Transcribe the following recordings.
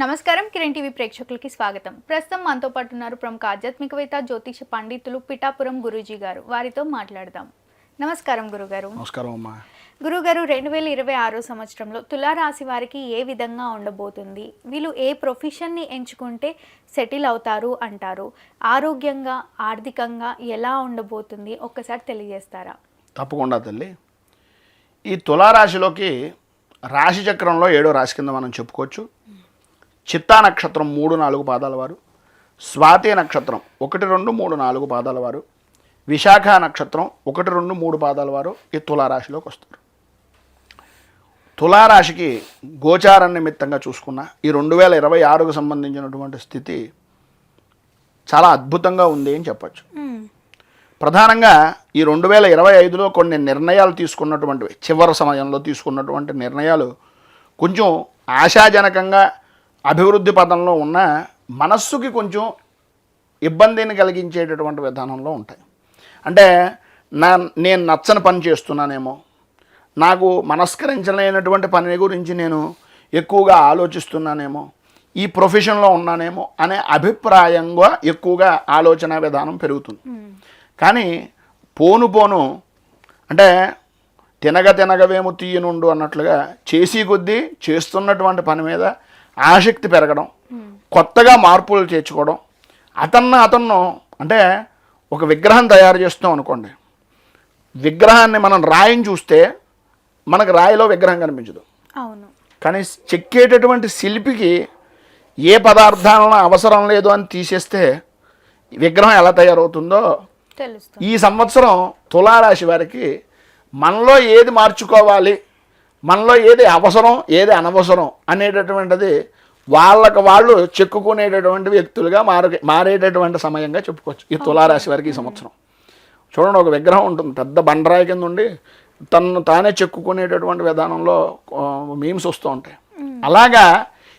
నమస్కారం కిరణ్ టీవీ ప్రేక్షకులకి స్వాగతం. ప్రస్తుతం మనతో పాటు ఉన్నారు ప్రముఖ ఆధ్యాత్మికవేత్త జ్యోతిష పండితులు పిఠాపురం గురూజీ గారు. వారితో మాట్లాడదాం. నమస్కారం గురుగారు. నమస్కారం అమ్మా. గురుగారు రెండు వేల ఇరవై ఆరో సంవత్సరంలో తులారాశి వారికి ఏ విధంగా ఉండబోతుంది? వీళ్ళు ఏ ప్రొఫెషన్ని ఎంచుకుంటే సెటిల్ అవుతారు అంటారు? ఆరోగ్యంగా ఆర్థికంగా ఎలా ఉండబోతుంది? ఒక్కసారి తెలియజేస్తారా? తప్పకుండా తల్లి. ఈ తులారాశిలోకి రాశి చక్రంలో ఏడో రాశి కింద మనం చెప్పుకోవచ్చు. చిత్తా నక్షత్రం మూడు నాలుగు పాదాల వారు స్వాతి నక్షత్రం ఒకటి రెండు మూడు నాలుగు పాదాల వారు విశాఖ నక్షత్రం ఒకటి రెండు మూడు పాదాల వారు ఈ తులారాశిలోకి వస్తారు. తులారాశికి గోచార నిమిత్తంగా చూసుకున్న ఈ రెండు వేల ఇరవై ఆరుకు సంబంధించినటువంటి స్థితి చాలా అద్భుతంగా ఉంది అని చెప్పచ్చు. ప్రధానంగా ఈ రెండు వేల ఇరవై ఐదులో కొన్ని నిర్ణయాలు తీసుకున్నటువంటివి చివరి సమయంలో తీసుకున్నటువంటి నిర్ణయాలు కొంచెం ఆశాజనకంగా అభివృద్ధి పదంలో ఉన్న మనస్సుకి కొంచెం ఇబ్బందిని కలిగించేటటువంటి విధానంలో ఉంటాయి. అంటే నా నేను నచ్చని పని చేస్తున్నానేమో నాకు మనస్కరించలేనటువంటి పని గురించి నేను ఎక్కువగా ఆలోచిస్తున్నానేమో ఈ ప్రొఫెషన్లో ఉన్నానేమో అనే అభిప్రాయంగా ఎక్కువగా ఆలోచన విధానం పెరుగుతుంది. కానీ పోను పోను అంటే తినగ తినగవేమో తీయనుండు అన్నట్లుగా చేసి కొద్దీ చేస్తున్నటువంటి పని మీద ఆసక్తి పెరగడం కొత్తగా మార్పులు చేర్చుకోవడం అతన్ని అతను అంటే ఒక విగ్రహం తయారు చేస్తాం అనుకోండి. విగ్రహాన్ని మనం రాయిని చూస్తే మనకు రాయిలో విగ్రహం కనిపించదు. అవును. కానీ చెక్కేటటువంటి శిల్పికి ఏ పదార్థాలను అవసరం లేదు అని తీసేస్తే విగ్రహం ఎలా తయారవుతుందో ఈ సంవత్సరం తులారాశి వారికి మనలో ఏది మార్చుకోవాలి మనలో ఏది అవసరం ఏది అనవసరం అనేటటువంటిది వాళ్ళకు వాళ్ళు చెక్కుకునేటటువంటి వ్యక్తులుగా మారే మారేటటువంటి సమయంగా చెప్పుకోవచ్చు. ఈ తులారాశి వారికి ఈ సంవత్సరం. చూడండి ఒక విగ్రహం ఉంటుంది. పెద్ద బండరాయి కింద ఉండి తను తానే చెక్కుకునేటటువంటి విధానంలో మీమ్స్ వస్తూ ఉంటాయి. అలాగా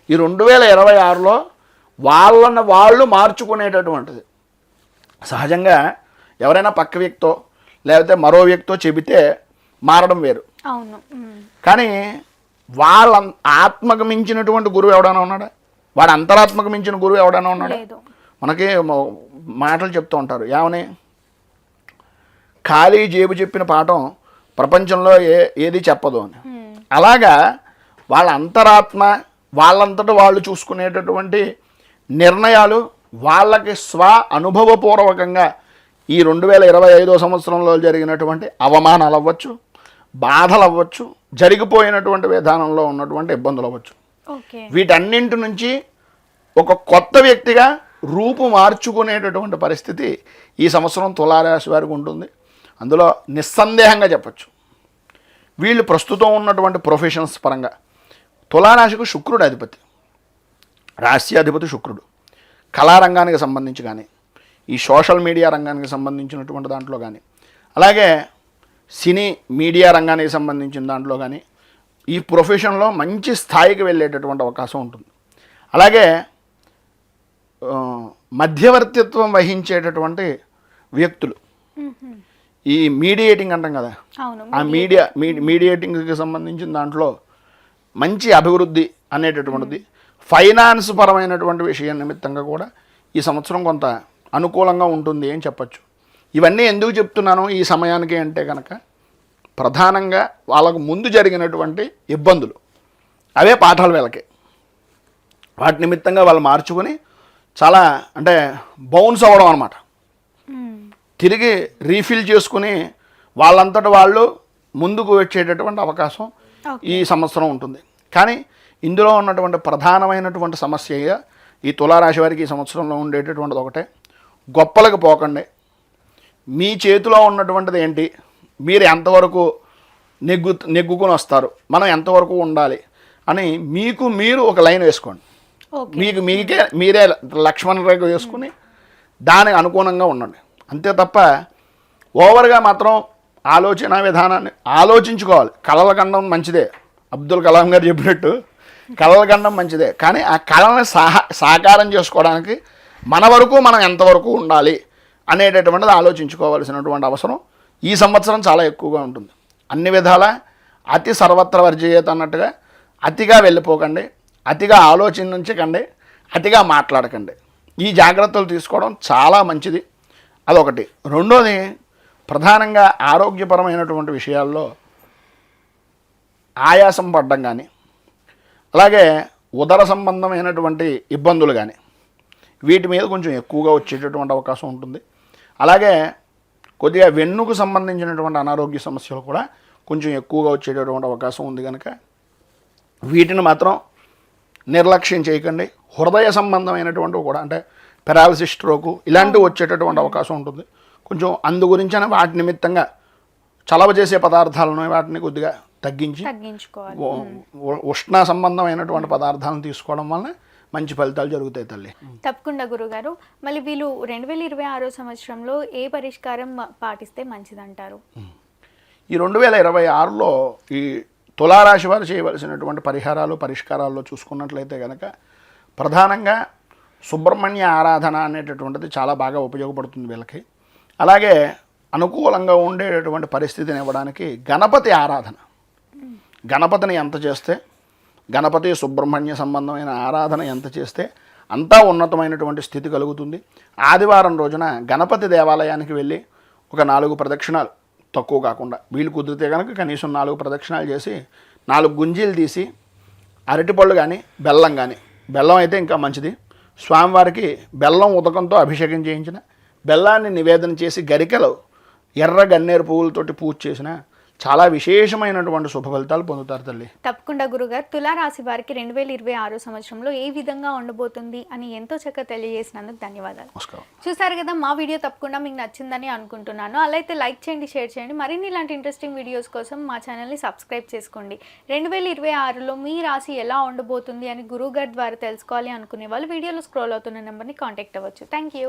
ఈ రెండు వేల ఇరవై ఆరులో వాళ్ళని వాళ్ళు మార్చుకునేటటువంటిది. సహజంగా ఎవరైనా పక్క వ్యక్తితో లేకపోతే మరో వ్యక్తితో చెబితే మారడం వేరు. అవును. కానీ వాళ్ళ ఆత్మకు మించినటువంటి గురువు ఎవడైనా ఉన్నాడా? వాడు అంతరాత్మకు మించిన గురువు ఎవడైనా ఉన్నాడా? మనకి మాటలు చెప్తూ ఉంటారు. ఏమని? ఖాళీ జేబు చెప్పిన పాఠం ప్రపంచంలో ఏ ఏది చెప్పదు అని. అలాగా వాళ్ళ అంతరాత్మ వాళ్ళంతట వాళ్ళు చూసుకునేటటువంటి నిర్ణయాలు వాళ్ళకి స్వ అనుభవపూర్వకంగా ఈ రెండు వేల ఇరవై ఐదో సంవత్సరంలో జరిగినటువంటి అవమానాలు అవ్వచ్చు బాధలు అవ్వచ్చు జరిగిపోయినటువంటి విధానంలో ఉన్నటువంటి ఇబ్బందులు అవ్వచ్చు వీటన్నింటి నుంచి ఒక కొత్త వ్యక్తిగా రూపు మార్చుకునేటటువంటి పరిస్థితి ఈ సంవత్సరం తులారాశి వారికి ఉంటుంది. అందులో నిస్సందేహంగా చెప్పచ్చు. వీళ్ళు ప్రస్తుతం ఉన్నటువంటి ప్రొఫెషన్స్ పరంగా తులారాశికు శుక్రుడు అధిపతి రాశ్యాధిపతి శుక్రుడు. కళారంగానికి సంబంధించి కానీ ఈ సోషల్ మీడియా రంగానికి సంబంధించినటువంటి దాంట్లో కానీ. అలాగే సినీ మీడియా రంగానికి సంబంధించిన దాంట్లో కానీ ఈ ప్రొఫెషన్లో మంచి స్థాయికి వెళ్ళేటటువంటి అవకాశం ఉంటుంది. అలాగే మధ్యవర్తిత్వం వహించేటటువంటి వ్యక్తులు. ఈ మీడియేటింగ్ అంటాం కదా? ఆ మీడియా మీడియేటింగ్కి సంబంధించిన దాంట్లో మంచి అభివృద్ధి అనేటటువంటిది ఫైనాన్స్ పరమైనటువంటి విషయం నిమిత్తంగా కూడా ఈ సంవత్సరం కొంత అనుకూలంగా ఉంటుంది అని చెప్పచ్చు. ఇవన్నీ ఎందుకు చెప్తున్నాను ఈ సమయానికి అంటే కనుక ప్రధానంగా వాళ్ళకు ముందు జరిగినటువంటి ఇబ్బందులు. అవే పాఠాలు వీళ్ళకి. వాటి నిమిత్తంగా వాళ్ళు మార్చుకొని చాలా అంటే బౌన్స్ అవ్వడం అనమాట. తిరిగి రీఫిల్ చేసుకుని వాళ్ళంతట వాళ్ళు ముందుకు వచ్చేటటువంటి అవకాశం ఈ సంవత్సరం ఉంటుంది. కానీ ఇందులో ఉన్నటువంటి ప్రధానమైనటువంటి సమస్య ఈ తులారాశి వారికి ఈ సంవత్సరంలో ఉండేటటువంటిది ఒకటే. గొప్పలకు పోకండి. మీ చేతిలో ఉన్నటువంటిది ఏంటి? మీరు ఎంతవరకు నెగ్గు నెగ్గుకొని వస్తారు? మనం ఎంతవరకు ఉండాలి? అని మీకు మీరు ఒక లైన్ వేసుకోండి. మీకు మీకే మీరే లక్ష్మణ రేఖ వేసుకుని దానికి అనుగుణంగా ఉండండి. అంతే తప్ప ఓవర్గా మాత్రం ఆలోచన విధానాన్ని ఆలోచించుకోవాలి. కళల కండం మంచిదే. అబ్దుల్ కలాం గారు చెప్పినట్టు కళల కండం మంచిదే. కానీ ఆ కళని సాహా సాకారం చేసుకోవడానికి మన వరకు మనం ఎంతవరకు ఉండాలి? అనేటటువంటిది ఆలోచించుకోవాల్సినటువంటి అవసరం. ఈ సంవత్సరం చాలా ఎక్కువగా ఉంటుంది. అన్ని విధాల అతి సర్వత్ర వర్జీయత అన్నట్టుగా అతిగా వెళ్ళిపోకండి. అతిగా ఆలోచించకండి. అతిగా మాట్లాడకండి. ఈ జాగ్రత్తలు తీసుకోవడం చాలా మంచిది. అదొకటి. రెండోది ప్రధానంగా ఆరోగ్యపరమైనటువంటి విషయాల్లో ఆయాసం పడడం కానీ అలాగే ఉదర సంబంధమైనటువంటి ఇబ్బందులు కానీ వీటి మీద కొంచెం ఎక్కువగా వచ్చేటటువంటి అవకాశం ఉంటుంది. అలాగే కొద్దిగా వెన్నుకు సంబంధించినటువంటి అనారోగ్య సమస్యలు కూడా కొంచెం ఎక్కువగా వచ్చేటటువంటి అవకాశం ఉంది కనుక వీటిని మాత్రం నిర్లక్ష్యం చేయకండి. హృదయ సంబంధమైనటువంటివి కూడా అంటే పెరాలసిస్ స్ట్రోకు ఇలాంటివి వచ్చేటటువంటి అవకాశం ఉంటుంది. కొంచెం అందు గురించిన వాటి నిమిత్తంగా చలవ చేసే పదార్థాలను వాటిని కొద్దిగా తగ్గించి ఉష్ణ సంబంధమైనటువంటి పదార్థాలను తీసుకోవడం వలన మంచి ఫలితాలు జరుగుతాయి తల్లి. తప్పకుండా గురుగారు. మళ్ళీ వీళ్ళు రెండు వేల ఇరవై ఆరో సంవత్సరంలో ఏ పరిష్కారం పాటిస్తే మంచిదంటారు? ఈ రెండు వేల ఇరవై ఆరులో ఈ తులారాశి వారు చేయవలసినటువంటి పరిహారాలు పరిష్కారాల్లో చూసుకున్నట్లయితే కనుక ప్రధానంగా సుబ్రహ్మణ్య ఆరాధన అనేటటువంటిది చాలా బాగా ఉపయోగపడుతుంది వీళ్ళకి. అలాగే అనుకూలంగా ఉండేటటువంటి పరిస్థితిని ఇవ్వడానికి గణపతి ఆరాధన. గణపతిని ఎంత చేస్తే గణపతి సుబ్రహ్మణ్య సంబంధమైన ఆరాధన ఎంత చేస్తే అంతా ఉన్నతమైనటువంటి స్థితి కలుగుతుంది. ఆదివారం రోజున గణపతి దేవాలయానికి వెళ్ళి ఒక నాలుగు ప్రదక్షిణాలు తక్కువ కాకుండా వీలు కుదిరితే కనుక కనీసం నాలుగు ప్రదక్షిణాలు చేసి నాలుగు గుంజీలు తీసి అరటిపళ్ళు కానీ బెల్లం కానీ బెల్లం అయితే ఇంకా మంచిది. స్వామివారికి బెల్లం ఉదకంతో అభిషేకం చేయించిన బెల్లాన్ని నివేదన చేసి గరికలు ఎర్ర గన్నేరు పువ్వులతోటి పూజ చేసిన చాలా విశేషమైనటువంటి శుభ ఫలితాలు పొందుతారు తల్లి. తప్పకుండా గురుగారు. తులారాశి వారికి రెండు వేల ఇరవై ఆరో సంవత్సరంలో ఏ విధంగా ఉండబోతుంది అని ఎంతో చక్కగా తెలియజేసినందుకు ధన్యవాదాలు. చూసారు కదా మా వీడియో తప్పకుండా మీకు నచ్చిందని అనుకుంటున్నాను. అలా అయితే లైక్ చేయండి షేర్ చేయండి. మరిన్ని ఇలాంటి ఇంట్రెస్టింగ్ వీడియోస్ కోసం మా ఛానల్ని సబ్స్క్రైబ్ చేసుకోండి. రెండు వేల ఇరవై ఆరులో మీ రాశి ఎలా ఉండబోతుంది అని గురువు గారి ద్వారా తెలుసుకోవాలి అనుకునే వాళ్ళు వీడియోలో స్క్రోల్ అవుతున్న నెంబర్ని కాంటాక్ట్ అవ్వచ్చు. Thank you